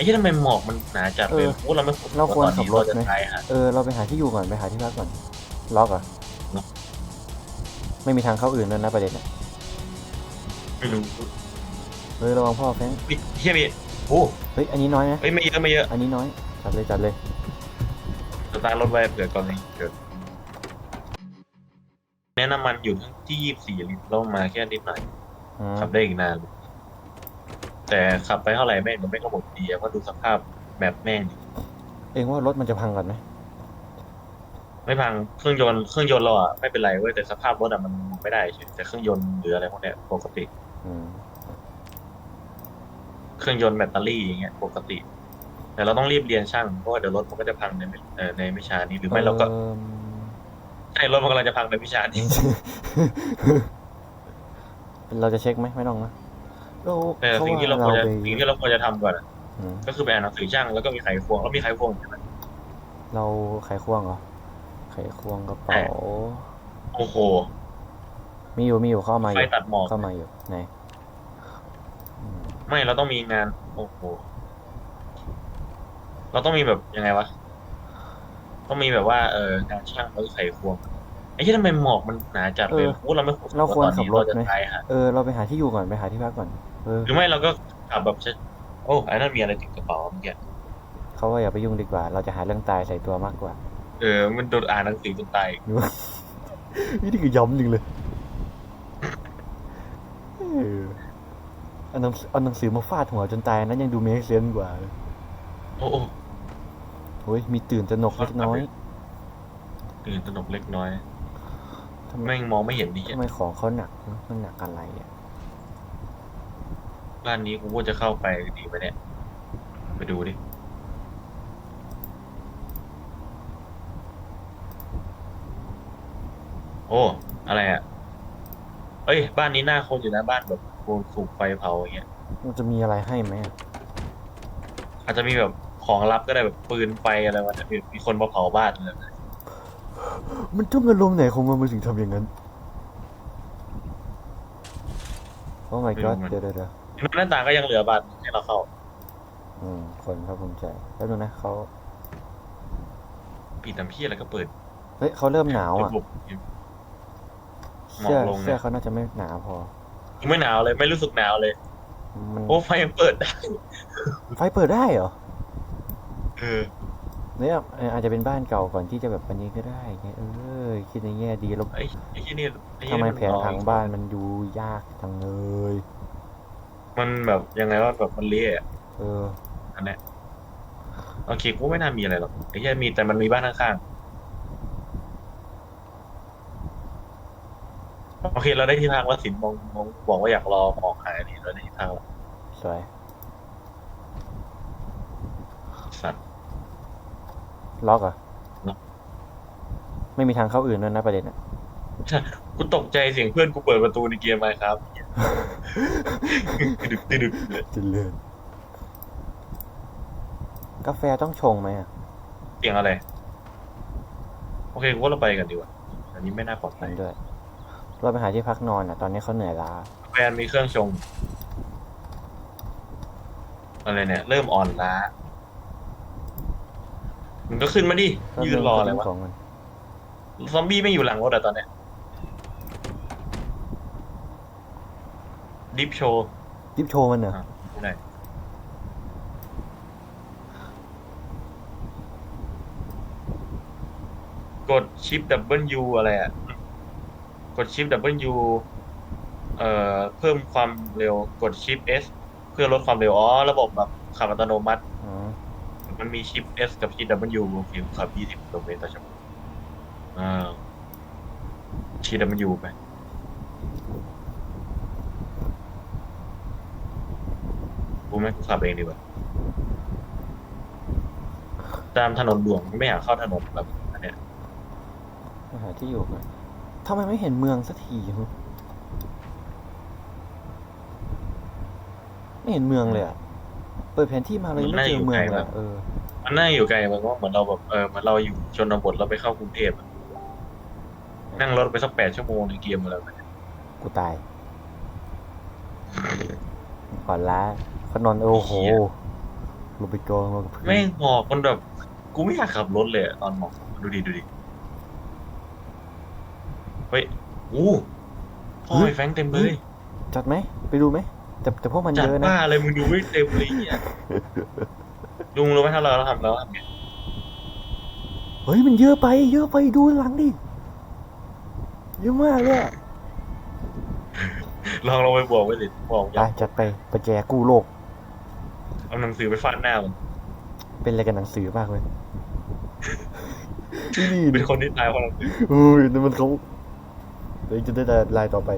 อ้ที่ทำไมหมอกมันหนาจัดเลยเออโอ้เราไม่เราควรตอนนี้ขับรถเราจะไหมตายฮะเออเราไปหาที่อยู่ก่อนไปหาที่พักก่อนล็อกเหรอะล็อกไม่มีทางเข้าอื่นแล้วนะประเด็นอะไม่รู้เฮ้ยระวังพ่อแฟงเฮ้ยเฮียมีโอ้เฮ้ยอันนี้น้อยนะเฮ้ยไม่เยอะไม่เยอะอันนี้น้อยจัดเลยจัดเลยสตาร์ทรถไว้เผื่อกรณีเกิดแนะนำมันอยู่ที่ยี่สิบสี่ลิตรแล้วมาแค่นิดหน่อยอ่าขับได้อีกนานเลย แต่ขับไปเท่าไหร่แม่งมันไม่กระบบดีอะเพราะดูสภาพแบบแม่งดิเองว่ารถมันจะพังก่อนไหมไม่พังเครื่องยนต์เครื่องยนต์เราอะไม่เป็นไรเว้ยแต่สภาพรถอะมันไม่ได้เฉยแต่เครื่องยนต์หรืออะไรพวกเนี้ยปกติ อืมเครื่องยนต์แบตเตอรี่อย่างเงี้ยปกติ แต่เราต้องรีบเรียนช่างเพราะว่าเดี๋ยวรถมันก็จะพังในไม่เอ่อในไม่ช้านี้หรือไม่เราก็อิ่ม ใช่รถมันกำลังจะพังในไม่ช้านี้ เราจะเช็คไหมไม่ต้องนะ เราแต่เขาสิ่งที่เราว่าควรเราจะไปสิ่งที่เราควรจะทำก่อนอะอืมก็คือไปอ่านหนังสือช่างแล้วก็มีไขควงแล้วมีไขควงใช่ไหมเราไขควงเหรอไขควงกระเป๋า โอ้โห มีอยู่มีอยู่เข้ามาอไฟยู่ตัดหมอก เข้ามาอยู่ไหนอืมไม่เราต้องมีงาน โอ้โห เราต้องมีแบบยังไงวะ ต้องมีแบบว่าเอองานช่างแล้วก็ไขควงไอ้ที่ทำไมหมอกมันหนาจัดเลยโอ้เราไม่เราควรตอนขับนี้รถเราจะไหมตายฮะเออเราไปหาที่อยู่ก่อนไปหาที่พักก่อน เออหรือไม่เราก็ขับแบบจะโอ้ไอ้นั่นมีอะไรติดกระเป๋าเมื่อกี้เขาว่าอย่าไปยุ่งดีกว่า เราจะหาเรื่องตายใส่ตัวมากกว่าเออ มันโดนอ่านหนังสือจนตายดูว่านี่คือย้ำจริงเลยเออเอาหนังเอาหนังสือมาฟาดหัวจนตายนั้นยังดูเมคเซนกว่าเลยโอ้โอ้โอ้ยมีตื่นตระหนกเล็กน้อยตื่นตระหนกเล็กน้อยทำไมแม่งมองไม่เห็นดิทำไมของเขาหนักนะมันหนักอะไรอะ บ้านนี้กูว่าจะเข้าไปดีไหมเนี่ย ไปดูดิ โอ้ อะไรอะ เอ้ย บ้านนี้น่าคนอยู่นะบ้านแบบโดนถูกไฟเผาอย่างเงี้ย มันจะมีอะไรให้ไหมอะอาจจะมีแบบของลับก็ได้แบบปืนไฟอะไรวะเนี่ยมีคนมาเผาบ้านเลยมันต้องอารมณ์ไหนของมันมันถึงทำอย่างนั้น โอ้ my god เดี๋ยวเดี๋ยวเดี๋ยว หน้าต่างก็ยังเหลือบ้านให้เราเข้า อืม คนเขาภูมิใจแล้วดูนะเขาปิดทำพี่อะไรก็เปิดเฮ้ยเขาเริ่มหนาวอะระบบ หมอกเสื้อลงนะ เสื้อเขาน่าจะไม่หนาพอ ไม่หนาวเลยไม่รู้สึกหนาวเลยมันโอ้ไฟยังเปิดได้ไฟเปิดได้เหรอเออเนี่ยเอ่ออาจจะเป็นบ้านเก่าก่อนที่จะแบบอันนี้ก็ได้ไงเออคิดในแง่ดีแล้วไอ้ไอ้ที่นี่อ้ทำไมนี่แผนทางบ้านมันดูยากจังเลย มันแบบยังไงว่าแบบมันเละอะเออ อันเนี้ยโอเคกูไม่น่ามีอะไรหรอกไอ้แค่มีแต่มันมีบ้านข้างๆโอเค เราได้ที่พักแล้วสินมองมองบอกว่าอยากรอหมอกหายนี่เราได้ที่พักแล้วสวย สัตว์ ล็อกเหรอะ ล็อก ไม่มีทางเข้าอื่นแล้วนะประเด็นอะ กูตกใจเสียงเพื่อนกูเปิดประตูในเกมมาครับ ดึกดึกเลยเจริญกาแฟต้องชงไหมอะเสียงอะไร โอเคกูว่าเราไปกันดีกว่า อันนี้ไม่น่าปลอดภัเห็ยนด้วย เราไปหาที่พักนอนอะ ตอนนี้เขาเหนื่อยล้าแฟนมีเครื่องชง อะไรเนี่ย เริ่มอ่อนล้า มันก็ขึ้นมาดิ ยืนรออะไรวะของมันซอมบี้ไม่อยู่หลังรถอะตอนเนี้ย ดิฟโชว์ดิฟโชว์มันเหรอไม่ได้กดชิป W อะไรอะ กดชิป W เอ่อเพิ่มความเร็วกดชิป S เพื่อลดความเร็ว อ๋อ ระบบแบบขับอัตโนมัติ อ๋อ มันมีชิป S กับชิป W โอเคขับ 20กิโลเมตรต่อชั่วโมงอ่าชิป W ไป กูไหมกูขับเองดีกว่า ตามถนนหลวงไม่อยากเข้าถนนแบบอันเนี้ยไปหาที่อยู่ก่อนทำไมไม่เห็นเมืองสักทีฮะไม่เห็นเมืองเลยอะ เปิดแผนที่มาเลยไม่เจอเมืองเลยอะเออ มันน่าอยู่ไกลมันว่าเหมือนเราแบบเออเหมือนเราอยู่ชนบทเราไปเข้ากรุงเทพอะนั่งรถไปสักแปดชั่วโมงในเกมอะไรแบบเนี้ยกูตายก่อนล้าเขานอนโอ้โหลงไปกองลงกับพื้นแม่งหมอกมันแบบกูไม่อยากขับรถเลยอะตอนหมอกดูดิดูดิเฮ้ยอู้พ่อไอ้แฟรงค์เต็มเลยจัดไหมไปดูไหมแต่แต่พวกมันจัดเยอะนะบ้าอะไรมึงดูไม่เต็มเลยเนี่ยลุงรู้ไหมถ้าเราทำแล้วทำไงเฮ้ยมันเยอะไป เยอะไปดูหลังดิเยอะมากเลยอะลองลองไปบอกไว้สิบอกไปจัดไปประแจกู้โลก เอาหนังสือไปฟาดหน้ามันเป็นอะไรกับหนังสือมากเลยนี่เป็นคนที่ตายเพราะหนังสือเฮ้ยนั่นมันเขาเดี๋ยวจะได้ลายต่อไป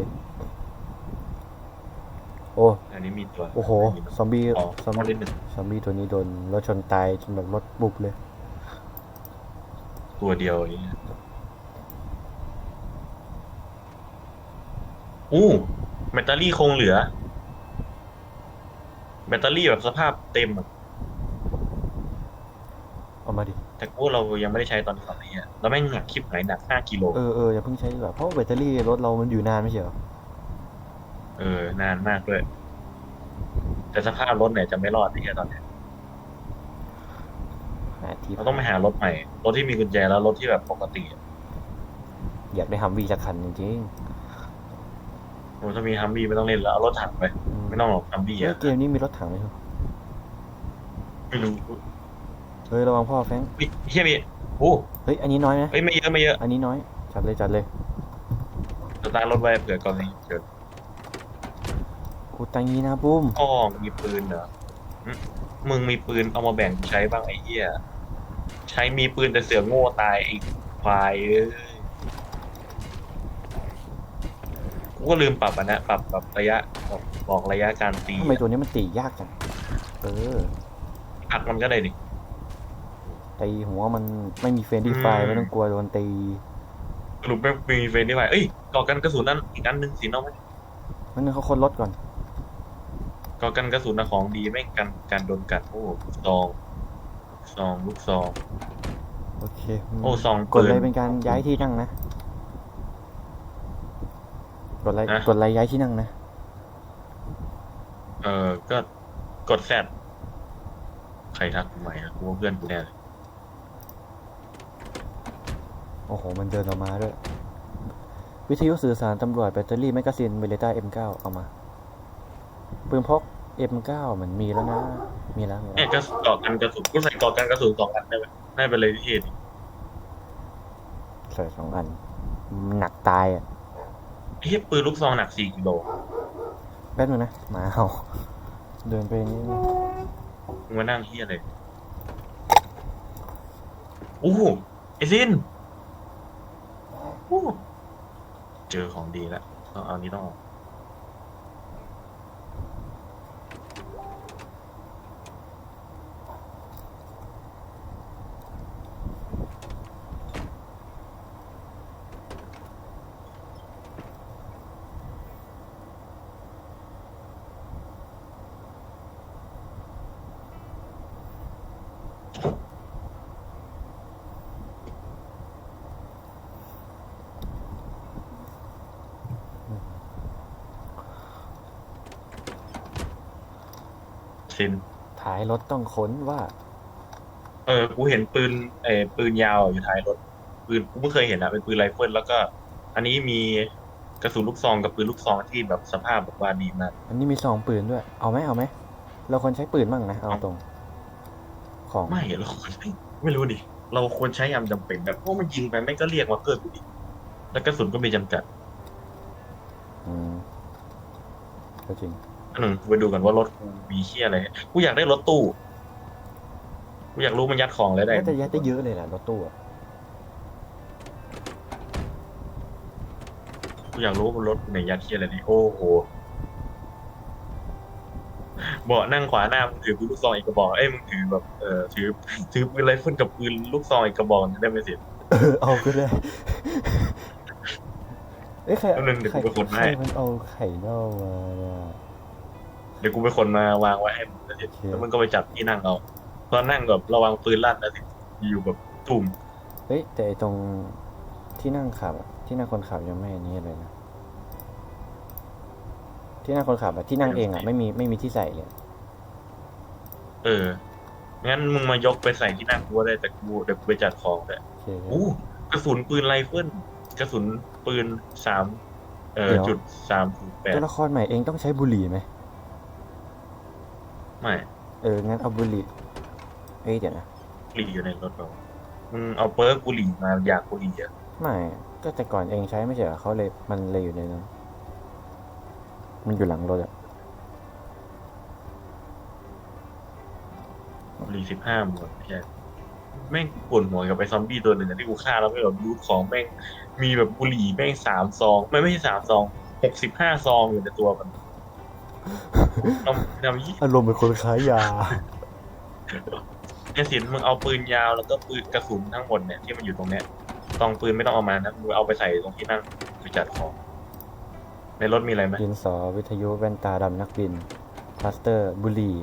โอ้อันนี้มีตัวโอ้โหซอมบี้อ๋อซอมข้อบี้ที่หนึ่งซอมบี้ตัวนี้โดนรถชนตายจนแบบรถบุบเลย ตัวเดียวอย่างเงี้ยอู้แบตเตอรี่คงเหลือ แบตเตอรี่แบบสภาพเต็มอะเอามาดิ แต่กูว่าเรายังไม่ได้ใช้ตอนขับนี้อะแล้วแม่งหนักคลิปไหนหนักห้ากิโลเออเอออย่าเพิ่งใช้ดีกว่าเพราะว่าแบตเตอรี่รถเรามันอยู่นานไม่ใช่เหรอ เออนานมากด้วย แต่สภาพรถเนี่ยจะไม่รอดที่แค่ตอนเนี้ยหาที่เราต้องไปหารถใหม่ รถที่มีกุญแจแล้วรถที่แบบปกติอะอยากได้ฮัมวีสักคันจริงโอ้ถ้ามีฮัมบี้ไม่ต้องเล่นแล้วเอารถถังไปๆอืม ไม่ต้องหรอกฮัมบี้เฮ้ยอะเกมนี้มีรถถังไหมครับไม่รู้เฮ้ยระวังพ่อแฟรงค์เฮ้ยเฮียมีโอ้เฮ้ยอันนี้น้อยนะเฮ้ยไม่เยอะไม่เยอะอันนี้น้อยจัดเลยจัดเลยสตาร์ทรถไว้เผื่อกรณีเกิดกูตังงี้นะปุ้มพ่อมีปืนเหรอหึมึงมีปืนเอามาแบ่งกูใช้บ้างไอ้เหี้ยใช้มีปืนแต่เสือโง่ตายไอ้ควายเอ้ยกูก็ลืมปรับอะนะปรับปรับระยะบอก บอกระยะการตีทำไมตัวนี้มันตียากจัง เอออัดมันก็ได้ดิตีหัวมันไม่มีเฟรนดี้ไฟอืมไม่ต้องกลัวโดนตีสรุปไม่มีเฟรนได้ไหมเอ้ยก่อกันกระสุนนั่นอีกอันหนึ่งสิเน้องไหมมันนึงเขาคนรถก่อนก่อกันกระสุนนะของดีไม่งกันการโดนกัดโอ้ซองซองลูกซองโอเคโอ้ซองกดเลยปืเป็นการย้ายที่นั่งนะกดอะไรนะกดอะไรย้ายที่นั่งนะ เออก็กดแซดใครทักกูใหม่นะกูว่าเพื่อนกูแน่เลยโอ้โห มันเดินออกมาด้วย วิทยุสื่อสารตำรวจแบตเตอรี่แมกกาซีนเบเลต้า M9 เอามาปืนพก M9 มันมีแล้วนะ มีแล้วมีเนี่แล้ยวก็ก่อกันกระสุนกูใส่ก่อกันกระสุนสองอันได้ไหมได้ไปเลยที่เห็นใส่สองอันมัน หนักตายอะเฮ้ยปืนลูกซองหนักสี่กิโล แป๊บนึงนะหมาเห่าเดินไปนี่มึงมานั่งเฮียเลยโอ้โหไอซินโอ้เจอของดีแล้วต้องเอานี้ต้องออก ซินท้ายรถต้องค้นว่า เออ กูเห็นปืนเออปืนยาวอยู่ท้ายรถ ปืนกูไม่เคยเห็นอะเป็นปืนไรเฟิลแล้วก็ อันนี้มีกระสุนลูกซองกับปืนลูกซองที่แบบสภาพแบบว่าดีมากอันนี้มีซองปืนด้วย เอาไหมเอาไหม เราควรใช้ปืนบ้างนะ เอาตรง ของ ไม่เราควรไม่ไม่รู้ดิ เราควรใช้ยามจำเป็นแบบพวกมันยิงไปไม่งก็เรียกมาเกิดอยู่ดิ แล้วกระสุนก็มีจำกัด อืมก็จริง อันหนึ่งกูไปดูกันว่ารถกูมีเชี่ยอะไรกูอยากได้รถตู้กูอยากรู้มันยัดของอะไรได้น่าจะยัดได้เยอะเลยแหละรถตู้อะกูอยากรู้ว่ารถไหนยัดเชี่ยอะไรนี่โอ้โหเบาะนั่งขวาหน้ามึงถือปืนลูกซองอีกกระบอกเอ้ยมึงถือแบบเออถือถือปืนไรเฟิลกับปืนลูกซองอีกกระบอกจะได้ไม่เสียเออเอาก็ได้เอ้ยใครแป๊บนึงเดี๋ยวใครกูไปขนให้ใครมันเอาไข่เน่ามาเนี่ย เดี๋ยวกูไปคนมาวางไว้ให้มึงแล้วเสร็จโอเคแล้วมึงก็ไปจับที่นั่งเอาตอนนั่งแบบระวังปืนลั่นแล้วสิอยู่แบบตุ่มเฮ้ยแต่ไอ้ตรงที่นั่งขับอะที่นั่งคนขับยังไม่อันนี้เลยนะ ที่นั่งคนขับอะที่นั่งเองอะไม่มีไม่มีที่ใส่เลยเออ งั้นมึงมายกไปใส่ที่นั่งกูก็ได้แต่กูเดี๋ยวกูไปจัดของแต่โอเคอู้กระสุนปืนไรเฟิลกระสุนปืนสามเอ่อเดี๋ยว จุดสามแปดตัวละครใหม่เองต้องใช้บุหรี่ไหม ไม่เออ งั้นเอาบุหรี่เอ้ยเดี๋ยวนะบุหรี่อยู่ในรถเรามึงเอาเปิร์กบุหรี่มาอยากบุหรี่อะไม่ ก็แต่ก่อนเองใช้ไม่ใช่เหรอเขาเลย มันเลยอยู่ในนั้น มันอยู่หลังรถอะบุหรี่สิบห้ามวนไม่ใช่แม่งปวดหัวกับไปซอมบี้ตัวหนึ่งอะที่กูฆ่าแล้วไม่แบบรูทของแม่งมีแบบบุหรี่แม่งสามซอง ไม่ไม่ใช่สามซองหกสิบห้าซองอยู่ในตัวมัน ทำทำยี่อารมณ์เป็นคนขายยาเนี่ยสินมึงเอาปืนยาวแล้วก็ปืนกระสุนทั้งหมดเนี่ยที่มันอยู่ตรงเนี้ยตองปืนไม่ต้องเอามานะมึงเอาไปใส่ตรงที่นั่งไปจัดของในรถมีอะไรไหมดินสอวิทยุแว่นตาดำนักบินพลาสเตอร์ บุหรี่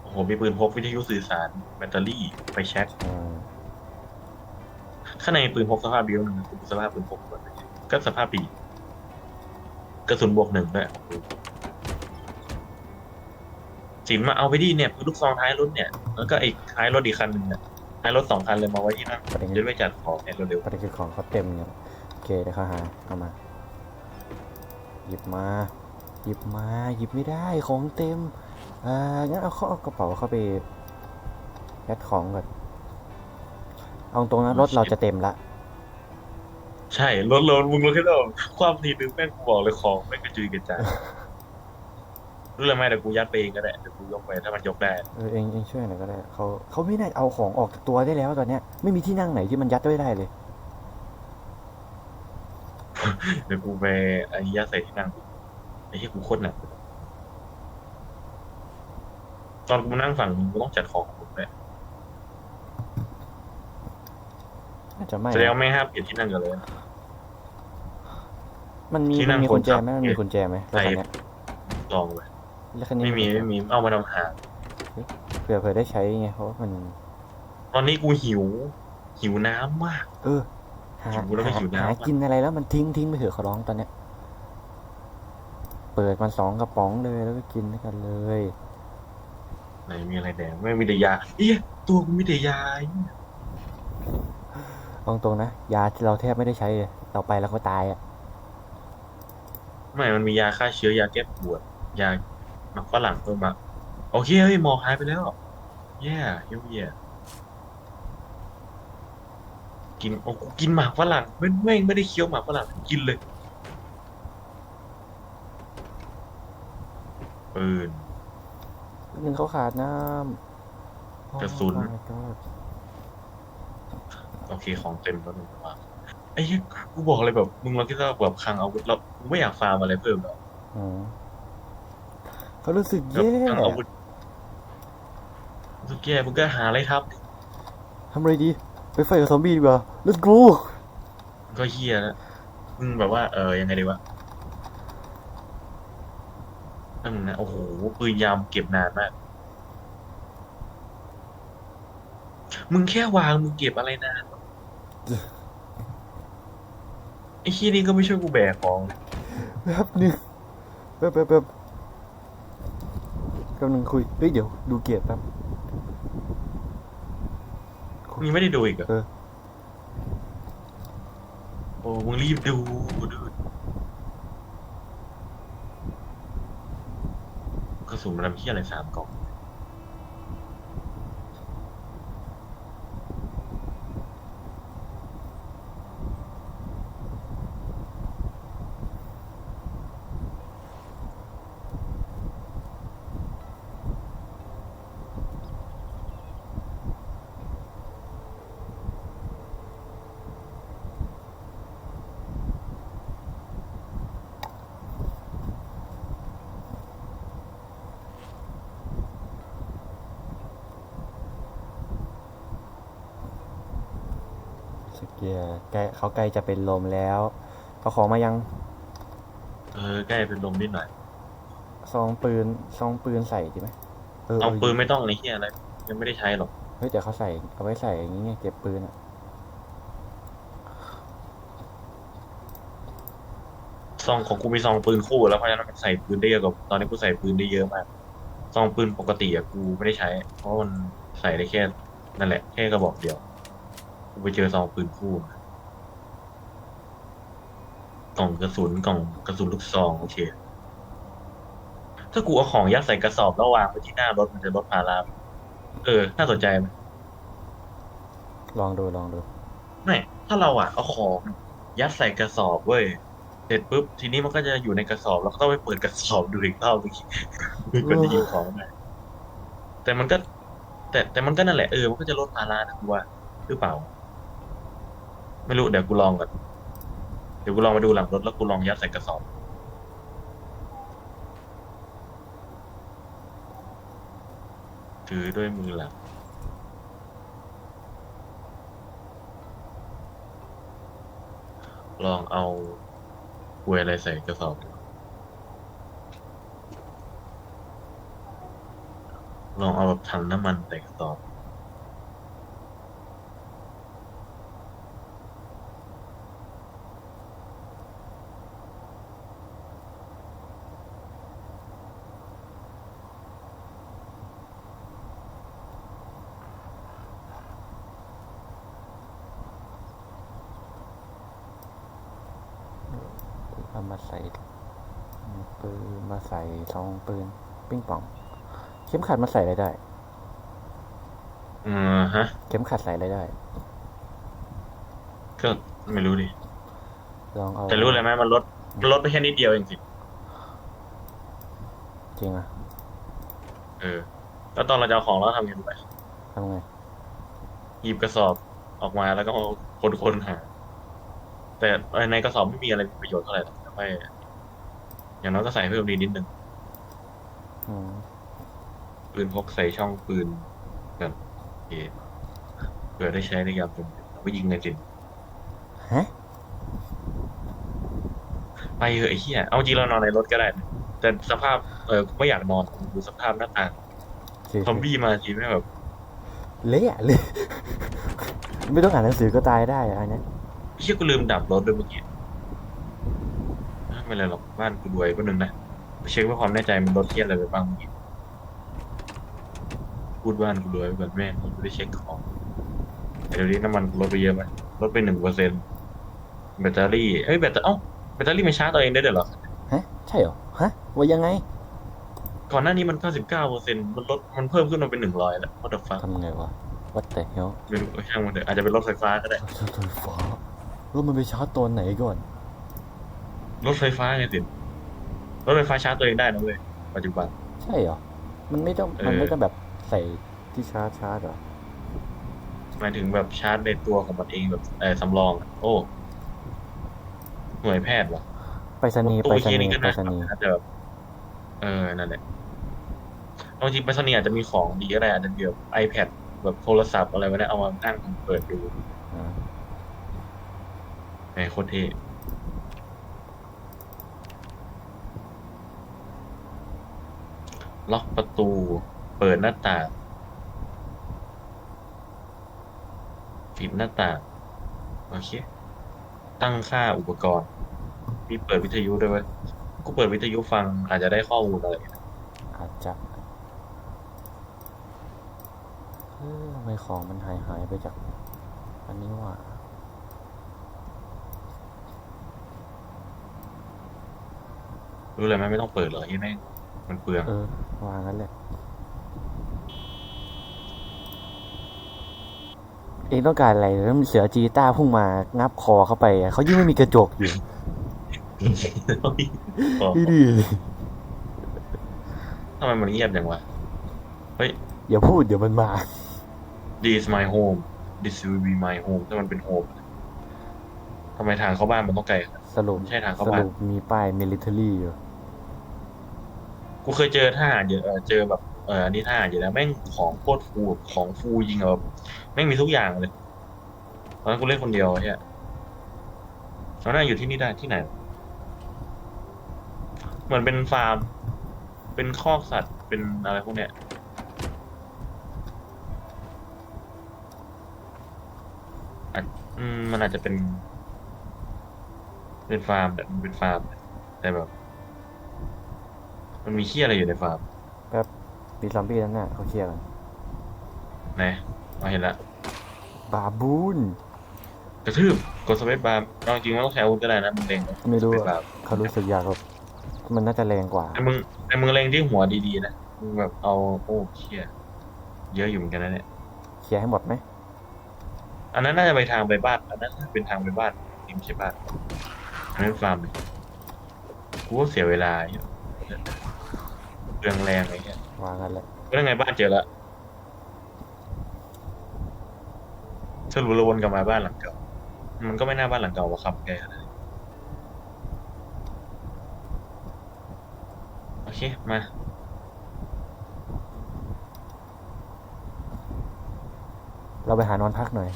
โอ้โหมีปืนพกวิทยุสื่อสาร แบตเตอรี่ไฟแช็กอ่าข้างในปืนพกสภาพดีหนึ่งคือสภาพปืนพกก่อนก็สภาพดีกระสุนบวกหนึ่งด้วย สินมาเอาไปดิเนี่ยปืนลูกซองท้ายรถเนี่ยแล้วก็ไอ้ท้ายรถอีกคันหนึ่งเนี่ยท้ายรถสองคันเลยมาไว้ที่นั่งประเด็นจะได้ไม่จัดของเนี่ยเร็วประเด็นคือของเขาเต็มเนี่ยโอเคเดี๋ยวเขาหาเอามา หยิบมา หยิบมา หยิบไม่ได้ของเต็มอ่างั้นเอาเข้าเอากระเป๋าเข้าไปยัดของก่อนเอาตรงนั้นรถเราจะเต็มละๆใช่รถรถมึงรถแค่แบบความทีนึงแม่งกูบอกเลยของแม่งกระจุยกระจาย รู้เลยไหมเดี๋ยวกูยัดไปเองก็ได้เดี๋ยวกูยกไปถ้ามันยกได้เออเองเองช่วยหน่อยก็ได้เขาเขาไม่น่าเอาของออกจากตัวได้แล้วตอนเนี้ยไม่มีที่นั่งไหนที่มันยัดไว้ได้เลย เดี๋ยวกูไปไอ้ยัดใส่ที่นั่งไอ้ที่กูโคตรหนักตอนกูนั่งฝั่งมึงกูต้องจัดของของกูด้วยน่าจะไม่แสดงนะว่าไม่ห้ามเปลี่ยนที่นั่งกันเลยมันมีที่มันั่นงมีคกุนญแจขับไหมมันมีกุญแจไหมรถใส่คันเนี้ยลองเลย รถคันนี้ไม่มีไม่มีเอามาทำหาเผื่อเผื่อได้ใช้ไงเพราะว่ามัน ตอนนี้กูหิว หิวน้ำมาก เออหาหิวแล้วไม่หาหิวน้ำหาอะกินอะไรแล้วมันทิ้งทิ้งไปเถอะขอร้องตอนเนี้ย เปิดมันสองกระป๋องเลยแล้วก็กินด้วยกันเลยไหนมีอะไรแดงไม่มีแต่ยาเอี้ยตัวกูมีแต่ยาเอาตรงๆนะยาที่เราแทบไม่ได้ใช้เลยเราไปแล้วก็ตายอะไม่มันมียาฆ่าเชื้อยาแก้ปวดยาห มักฝรั่งเพิ่มมาโอเคเฮ้ยหมอหายไปแล้วแย่เฮี้ยเหี้ยกินโอ้กูกินหมากฝรั่งไม่ไม่ไม่ได้เคี้ยวหมากฝรั่งกินเลยปืนหนึ่งเขาขาดน้ำกระสุน Oh my god โอเคของเต็มแล้วนึงว่าไอ้เหี้ยกูบอกเลยแบบ มึงเราคิดว่าแบบคลังอาวุธเรากูไม่อยากฟาร์มอะไรเพิ่มแล้วอืม เขารู้สึกแบบแย่คลังอาวุธสุดแย่มึงก็หาอะไรทับทำอะไรดี ไปไฟกับซอมบี้ดีกว่า let's go มึงก็เฮียแล้วมึงแบบว่า เออยังไงดีวะนั่นนะโอ้โหปืนยามเก็บนานมาก มึงแค่วางมึงเก็บอะไรนานวะไอ้ขี้ยนี่ก็ไม่ช่วยกูแบกของเลยแป๊บหนึงแป๊บแป๊บแป๊บ กำลังคุยเฮ้ยเดี๋ยวดูเกียรติแป๊บมึงยังไม่ได้ดูอีกเหรอเออโอ้มึงรีบดูดูกระสุนมันทำเฮียอะไรสามกล่อง สเกียร์ใกล้เขาใกล้จะเป็นลมแล้วเอาของมายังเออใกล้เป็นลมนิดหน่อยซองปืนซองปืนใส่ดีไหมเออเอาปืนไม่ต้องเลยเฮียอะไรยังไม่ได้ใช้หรอกเฮ้ยเดี๋ยวเขาใส่เอาไว้ใส่อย่างงี้ไงเก็บปืนอะซองของกูมีซองปืนคู่แล้วเพราะฉะนั้นมันใส่ปืนได้เยอะกว่าตอนนี้กูใส่ปืนได้เยอะมากซองปืนปกติอะกูไม่ได้ใช้ เพราะมันใส่ได้แค่นั่นแหละแค่กระบอกเดียวกู ไปเจอซองปืนคู่มากล่องกระสุนกล่องกระสุนลูกซองโอเค ถ้ากูเอาของยัดใส่กระสอบแล้ววางไว้ที่หน้ารถมันจะลดภาระไหมเออ น่าสนใจไหมลองดูลองดูไม่ถ้าเราอะเอาของยัดใส่กระสอบเว้ยเสร็จปุ๊บทีนี้มันก็จะอยู่ในกระสอบแล้วก็ต้องไปเปิดกระสอบดูอีกรอบอีกก็จะหยิบของได้แต่มันก็ แต่แต่มันก็นั่นแหละเออมันก็จะลดภาระนะกูว่าหรือเปล่า ไม่รู้เดี๋ยวกูลองก่อน เดี๋ยวกูลองมาดูหลังรถแล้วกูลองยัดใส่กระสอบ ถือด้วยมือหลังลองเอากล้วยอะไรใส่กระสอบ ลองเอาแบบถังน้ำมันใส่กระสอบ เอามาใส่ปืนมาใส่ซอง ปืนปิ้งปอง เข็มขัดมาใส่อะไรได้ อืมฮะ เข็มขัดใส่อะไรได้ ก็ไม่รู้ดิ ลองเอาแต่รู้เลยไหมมันลดมันลดไปแค่นิดเดียวเองสิจริงอะเออ แล้วตอนเราจะเอาของเราทำยังไงรู้ไหมทำไงหยิบกระสอบออกมาแล้วก็เอาคนๆหา แต่ในกระสอบไม่มีอะไรมีประโยชน์เท่าไหร่หรอกแต่ว่าอย่างน้อยก็ใส่เพิ่มดีนิดนึง อืมปืนพกใส่ช่องปืนกันโอเคเผื่อได้ใช้ในยามจำเป็นเอาไปยิงในจินฮะไปเถอะไอ้เหี้ยเอาจริงเรานอนในรถก็ได้นะแต่สภาพเออไม่อยากนอนดูสภาพหน้าต่างสิซอมบี้มาทีไม่งแบบเละอะเละไม่ต้องอ่านหนังสือก็ตายได้อะอันเนี้ยเหี้ยกูลืมดับรถด้วยเมื่อกี้ไม่เป็นไรหรอกบ้านกูรวยก็นึงนะไป เช็คเพื่อความแน่ใจมันรถเทียอะไรไปบ้างเมื่อกี้พูดบ้านกูรวยไปก่อนแม่งไม่ได้เช็คของเดี๋ยวนี้น้ำมันกูลดไปเยอะไหมลดไปหนึ่งเปอร์เซ็นต์แบตเตอรี่เอ้ยแบตเตอรี่เอ้าแบตเตอรี่มันชาร์จตัวเองได้ด้วยเหรอฮะใช่เหรอฮะว่ายังไง ก่อนหน้านี้มัน99เปอร์เซ็นต์มันลดมันเพิ่มขึ้นมาเป็น100แล้ว what the fuck ทำไงวะ What the hell ไม่รู้เออช่างมันเถอะอาจจะเป็นรถไฟฟ้าก็ได้รถไฟฟ้ารถมันไปชาร์จตอนไหนก่อนรถไฟฟ้าไงสิ รถไฟฟ้าชาร์จตัวเองได้นะเว้ยปัจจุบัน ใช่เหรอ มันไม่ต้องเออ มันไม่ต้องแบบใส่ที่ชาร์จชาร์จเหรอหมายถึงแบบชาร์จในตัวของมันเองแบบเออสำรองอะโอ้หน่วยแพทย์เหรอไปรษณีย์ตัไปวรษเคียณีนี่ย์ก็ไปรน่าษณีย์จะแบบเออนั่นแหละบางทีไปรษณีย์อาจจะมีของดีก็ได้อาจจะมีแบบ iPad แบบโทรศัพท์อะไรไว้ได้เอามานั่งเปิดดูอ่าแหมโคตรเท่ ล็อกประตู เปิดหน้าต่าง ปิดหน้าต่าง โอเค ตั้งค่าอุปกรณ์ มีเปิดวิทยุด้วยเว้ยกูเปิดวิทยุฟังอาจจะได้ข้อมูลอะไรอาจจะเออทำไมของมันหายหายไปจาก อันนี้วะรู้เลยไหมไม่ต้องเปิดหรอกที่แม่ง มันเปลือง เออวางกันแหละเองต้องการอะไรแล้วมีเสือจีต้าพุ่งมางับคอเข้าไปอะเขายิ่งไม่มีกระจกอยู่อ๋อดีดีทำไมมันเงียบอย่างวะ อย่าพูดเดี๋ยวมันมา This is my home This will be my home ถ้ามันเป็นโฮมทำไมทางเข้าบ้านมันต้องไกลขนาดนั้น สรุปไม่ใช่ทางสเข้าบ้าน รุปมีป้าย military อยู่ กูเคยเจอทหารเยอะเจอแบบเอออันนี้ทหารเยอะแล้วแม่งของโคตรฟูของฟูจริงแบบแม่งมีทุกอย่างเลยตอนนั้นกูเล่นคนเดียวเนี่ยตอนนั้นอยู่ที่นี่ได้ที่ไหนเหมือนเป็นฟาร์ม เป็นคอกสัตว์เป็นอะไรพวกเนี้ยอืมมันอาจจะเป็น เป็นฟาร์มแบบมันเป็นฟาร์มแต่แบบ มันมีเขี้ยอะไรอยู่ในฟาร์มแป๊บมีซอมบี้นั่นน่ะเขาเคลียร์กันไหนมาเห็นละบาบูนกระทืบกดสเปซบาร์เอาจริงว่าต้องใช้อาวุธก็ได้นะมึงเล็งไม่รู้สเปซอะบาร์เขารู้สึกอยากแบบมันน่าจะแรงกว่าแต่มึงแต่มึงเล็งที่หัวดีๆนะมึงแบบเอาโอ้เชี่ยเยอะอยู่เหมือนกันนะเนี่ยเคลียร์ให้หมดไหมอันนั้นน่าจะไปทางไปบ้านอันนั้นน่าจะเป็นทางไปบ้านนี่ไม่ใช่บ้านอันนั้นฟาร์มเลยกูก็เสียเวลาอยู่ เรื่องแรงอะไรเงี้ยวางกันแหละแล้วไงบ้านเจอละสรุปเราวนกลับมาบ้านหลังเก่า มันก็ไม่น่าบ้านหลังเก่าวะครับแกโอเค มา เราไปหานอนพักหน่อย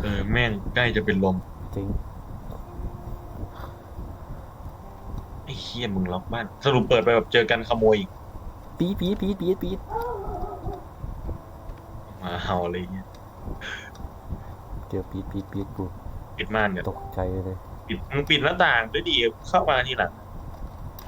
เออแม่งใกล้จะเป็นลมจริง ไอ้เคียมึงล็อกบ้านสรุปเปิดไปแบบเจอกันขโมยอีกปี๊ดปี๊ดปี๊ดปี๊ดปี๊ดมาเห่าอะไรเงี้ยเจอปี๊ดปี๊ดปี๊ดกูปิดม่านเนี่ยตกใจเลย ปิดมึงปิดหน้าต่างด้วยดิเข้ามาทีหลัง